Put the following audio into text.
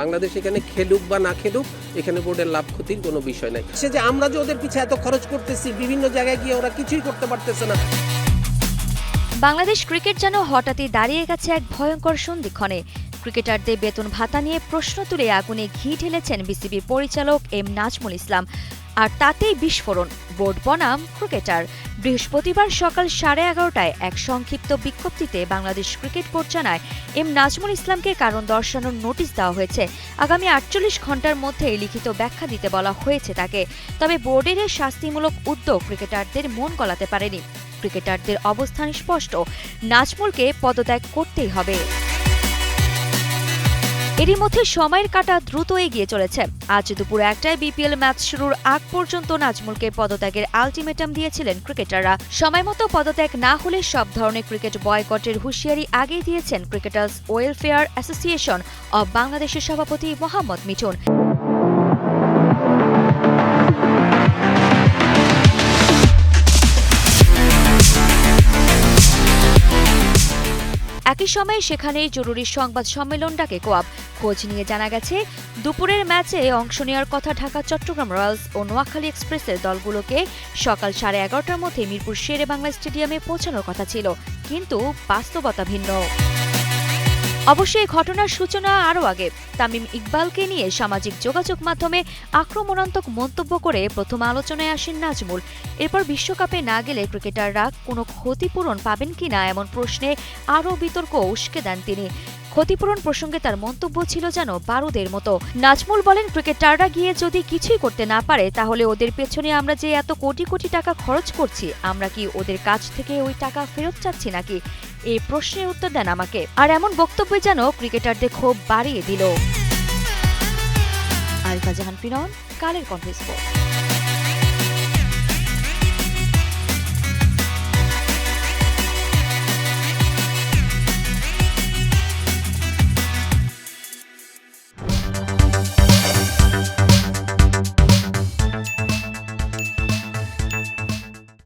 বাংলাদেশ এখানে খেলুক বা না খেলুক, এখানে বোর্ডের লাভ ক্ষতির কোনো বিষয় নাই। সে যে আমরা যে ওদের পিছিয়ে এত খরচ করতেছি, বিভিন্ন জায়গায় গিয়ে ওরা কিছুই করতে পারতেছে না। বাংলাদেশ ক্রিকেট যেন হঠাৎই দাঁড়িয়ে গেছে এক ভয়ঙ্কর সন্ধিক্ষণে। ক্রিকেটারদের বেতন ভাতা নিয়ে প্রশ্ন তুলে আগুনে ঘি ঢেলেছেন বিসিবির পরিচালক এম নাজমুল ইসলাম। আর তাতেই বিস্ফোরণ। বোর্ড বনাম ক্রিকেটার। বৃহস্পতিবার সকাল সাড়ে এগারোটায় এক সংক্ষিপ্ত বিজ্ঞপ্তিতে বাংলাদেশ ক্রিকেট বোর্ড জানায়, এম নাজমুল ইসলামকে কারণ দর্শানোর নোটিশ দেওয়া হয়েছে। আগামী আটচল্লিশ ঘণ্টার মধ্যে লিখিত ব্যাখ্যা দিতে বলা হয়েছে তাকে। তবে বোর্ডের শাস্তিমূলক উদ্যোগ ক্রিকেটারদের মন গলাতে পারেনি। ক্রিকেটারদের অবস্থান স্পষ্ট। নাজমুলকে পদত্যাগ করতেই হবে। এরই মধ্যে সময়ের কাটা দ্রুত এগিয়ে চলেছে। আজ দুপুর একটায় বিপিএল ম্যাচ শুরুর আগ পর্যন্ত নাজমুলকে পদত্যাগের আলটিমেটাম দিয়েছিলেন ক্রিকেটাররা। সময় মতো পদত্যাগ না হলে সব ধরনের ক্রিকেট বয়কটের হুঁশিয়ারি আগেই দিয়েছেন ক্রিকেটার্স ওয়েলফেয়ার অ্যাসোসিয়েশন অব বাংলাদেশের সভাপতি মোহাম্মদ মিঠুন। একই সময়ে সেখানেই জরুরি সংবাদ সম্মেলন ডাকে কোয়াব। খোঁজ নিয়ে জানা গেছে, দুপুরের ম্যাচে অংশ নেওয়ার কথা ঢাকা, চট্টগ্রাম রয়্যালস ও নোয়াখালী এক্সপ্রেসের দলগুলোকে সকাল সাড়ে এগারোটার মধ্যে মিরপুর শেরে বাংলা স্টেডিয়ামে পৌঁছানোর কথা ছিল, কিন্তু বাস্তবতা ভিন্ন। অবশ্যই ঘটনার সূচনা আরও আগে। তামিম ইকবালকে নিয়ে সামাজিক যোগাযোগ মাধ্যমে আক্রমণাত্মক মন্তব্য করে প্রথম আলোচনায় আসেন নাজমুল। এরপর বিশ্বকাপে না গেলে ক্রিকেটাররা কোনো ক্ষতিপূরণ পাবেন কিনা এমন প্রশ্নে আরও বিতর্ক উস্কে দেন তিনি। ক্ষতিপূরণ প্রসঙ্গে তার মন্তব্য ছিল যেন বারুদের মতো। নাজমুল বলেন, ক্রিকেটাররা গিয়ে যদি কিছুই করতে না পারে, তাহলে ওদের পেছনে আমরা যে এত কোটি কোটি টাকা খরচ করছি, আমরা কি ওদের কাছ থেকে ওই টাকা ফেরত চাচ্ছি নাকি? এই প্রশ্নের উত্তর দেন আমাকে। আর এমন বক্তব্য যেন ক্রিকেটারদের ক্ষোভ বাড়িয়ে দিল। আরিফা জাহান ফিরন, কালের কণ্ঠ।